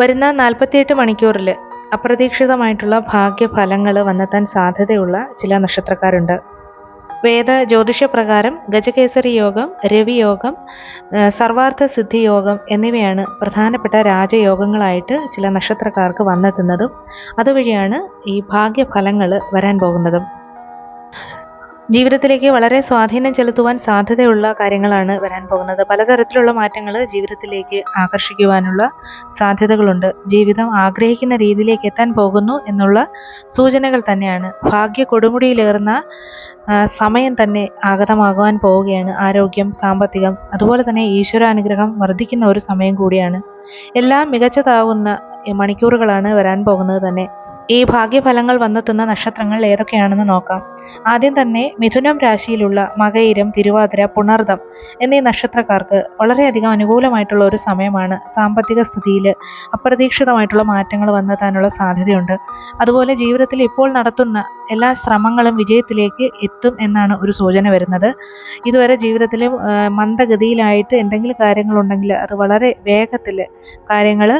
വരുന്ന നാൽപ്പത്തിയെട്ട് മണിക്കൂറിൽ അപ്രതീക്ഷിതമായിട്ടുള്ള ഭാഗ്യഫലങ്ങൾ വന്നെത്താൻ സാധ്യതയുള്ള ചില നക്ഷത്രക്കാരുണ്ട്. വേദ ജ്യോതിഷപ്രകാരം ഗജകേസരി യോഗം രവിയോഗം യോഗം സർവാർത്ഥ സിദ്ധി യോഗം എന്നിവയാണ് പ്രധാനപ്പെട്ട രാജയോഗങ്ങളായിട്ട് ചില നക്ഷത്രക്കാർക്ക് വന്നെത്തുന്നതും അതുവഴിയാണ് ഈ ഭാഗ്യഫലങ്ങൾ വരാൻ പോകുന്നതും. ജീവിതത്തിലേക്ക് വളരെ സ്വാധീനം ചെലുത്തുവാൻ സാധ്യതയുള്ള കാര്യങ്ങളാണ് വരാൻ പോകുന്നത്. പലതരത്തിലുള്ള മാറ്റങ്ങൾ ജീവിതത്തിലേക്ക് ആകർഷിക്കുവാനുള്ള സാധ്യതകളുണ്ട്. ജീവിതം ആഗ്രഹിക്കുന്ന രീതിയിലേക്ക് എത്താൻ പോകുന്നു എന്നുള്ള സൂചനകൾ തന്നെയാണ്. ഭാഗ്യ കൊടുമുടിയിലേറുന്ന സമയം തന്നെ ആഗതമാകുവാൻ പോവുകയാണ്. ആരോഗ്യം സാമ്പത്തികം അതുപോലെ തന്നെ ഈശ്വരാനുഗ്രഹം വർദ്ധിക്കുന്ന ഒരു സമയം കൂടിയാണ്. എല്ലാം മികച്ചതാവുന്ന മണിക്കൂറുകളാണ് വരാൻ പോകുന്നത് തന്നെ. ഈ ഭാഗ്യഫലങ്ങൾ വന്നെത്തുന്ന നക്ഷത്രങ്ങൾ ഏതൊക്കെയാണെന്ന് നോക്കാം. ആദ്യം തന്നെ മിഥുനം രാശിയിലുള്ള മകയിരം തിരുവാതിര പുണർദം എന്നീ നക്ഷത്രക്കാർക്ക് വളരെയധികം അനുകൂലമായിട്ടുള്ള ഒരു സമയമാണ് സാമ്പത്തിക സ്ഥിതിയിൽ അപ്രതീക്ഷിതമായിട്ടുള്ള മാറ്റങ്ങൾ വന്നെത്താനുള്ള സാധ്യതയുണ്ട്. അതുപോലെ ജീവിതത്തിൽ ഇപ്പോൾ നടത്തുന്ന എല്ലാ ശ്രമങ്ങളും വിജയത്തിലേക്ക് എത്തും എന്നാണ് ഒരു സൂചന വരുന്നത്. ഇതുവരെ ജീവിതത്തിൽ മന്ദഗതിയിലായിട്ട് എന്തെങ്കിലും കാര്യങ്ങളുണ്ടെങ്കിൽ അത് വളരെ വേഗത്തിൽ കാര്യങ്ങൾ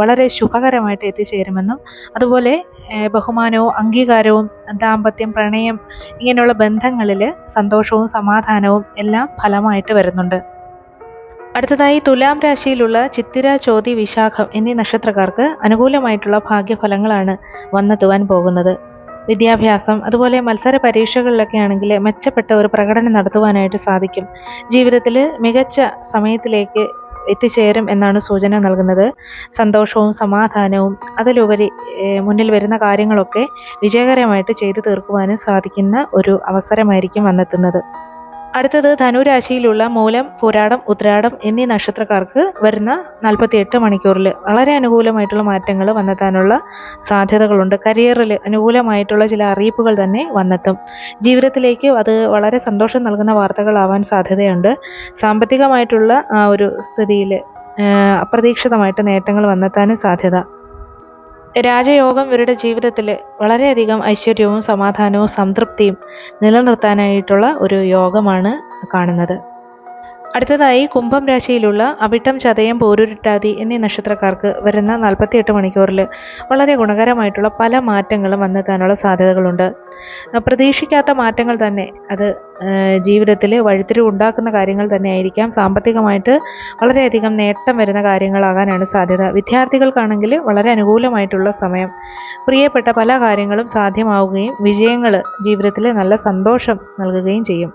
വളരെ ശുഭകരമായിട്ട് എത്തിച്ചേരുമെന്നും അതുപോലെ ബഹുമാനവും അംഗീകാരവും ദാമ്പത്യം പ്രണയം ഇങ്ങനെയുള്ള ബന്ധങ്ങളിൽ സന്തോഷവും സമാധാനവും എല്ലാം ഫലമായിട്ട് വരുന്നുണ്ട്. അടുത്തതായി തുലാം രാശിയിലുള്ള ചിത്തിര ചോതി വിശാഖം എന്നീ നക്ഷത്രക്കാർക്ക് അനുകൂലമായിട്ടുള്ള ഭാഗ്യഫലങ്ങളാണ് വന്നെത്തുവാൻ പോകുന്നത്. വിദ്യാഭ്യാസം അതുപോലെ മത്സര പരീക്ഷകളിലൊക്കെ ആണെങ്കിൽ മെച്ചപ്പെട്ട ഒരു പ്രകടനം നടത്തുവാനായിട്ട് സാധിക്കും. ജീവിതത്തിൽ മികച്ച സമയത്തിലേക്ക് എത്തിച്ചേരും എന്നാണ് സൂചന നൽകുന്നത്. സന്തോഷവും സമാധാനവും അതിലുപരി മുന്നിൽ വരുന്ന കാര്യങ്ങളൊക്കെ വിജയകരമായിട്ട് ചെയ്തു തീർക്കുവാനും സാധിക്കുന്ന ഒരു അവസരമായിരിക്കും വന്നെത്തുന്നത്. അടുത്തത് ധനുരാശിയിലുള്ള മൂലം പുരാടം ഉത്രാടം എന്നീ നക്ഷത്രക്കാർക്ക് വരുന്ന നാൽപ്പത്തിയെട്ട് മണിക്കൂറിൽ വളരെ അനുകൂലമായിട്ടുള്ള മാറ്റങ്ങൾ വന്നെത്താനുള്ള സാധ്യതകളുണ്ട്. കരിയറിൽ അനുകൂലമായിട്ടുള്ള ചില അറിയിപ്പുകൾ തന്നെ വന്നെത്തും. ജീവിതത്തിലേക്ക് അത് വളരെ സന്തോഷം നൽകുന്ന വാർത്തകളാവാൻ സാധ്യതയുണ്ട്. സാമ്പത്തികമായിട്ടുള്ള ആ ഒരു സ്ഥിതിയിൽ അപ്രതീക്ഷിതമായിട്ട് നേട്ടങ്ങൾ വന്നെത്താനും സാധ്യത. രാജയോഗം ഇവരുടെ ജീവിതത്തിൽ വളരെയധികം ഐശ്വര്യവും സമാധാനവും സംതൃപ്തിയും നിലനിർത്താനായിട്ടുള്ള ഒരു യോഗമാണ് കാണുന്നത്. അടുത്തതായി കുംഭം രാശിയിലുള്ള അവിട്ടം ചതയം പോരുരുട്ടാതി എന്നീ നക്ഷത്രക്കാർക്ക് വരുന്ന നാൽപ്പത്തിയെട്ട് മണിക്കൂറിൽ വളരെ ഗുണകരമായിട്ടുള്ള പല മാറ്റങ്ങളും വന്നെത്താനുള്ള സാധ്യതകളുണ്ട്. പ്രതീക്ഷിക്കാത്ത മാറ്റങ്ങൾ തന്നെ അത് ജീവിതത്തിൽ വഴിത്തിരിവ് ഉണ്ടാക്കുന്ന കാര്യങ്ങൾ തന്നെ ആയിരിക്കാം. സാമ്പത്തികമായിട്ട് വളരെയധികം നേട്ടം വരുന്ന കാര്യങ്ങളാകാനാണ് സാധ്യത. വിദ്യാർത്ഥികൾക്കാണെങ്കിൽ വളരെ അനുകൂലമായിട്ടുള്ള സമയം പ്രിയപ്പെട്ട പല കാര്യങ്ങളും സാധ്യമാവുകയും വിജയങ്ങൾ ജീവിതത്തിൽ നല്ല സന്തോഷം നൽകുകയും ചെയ്യും.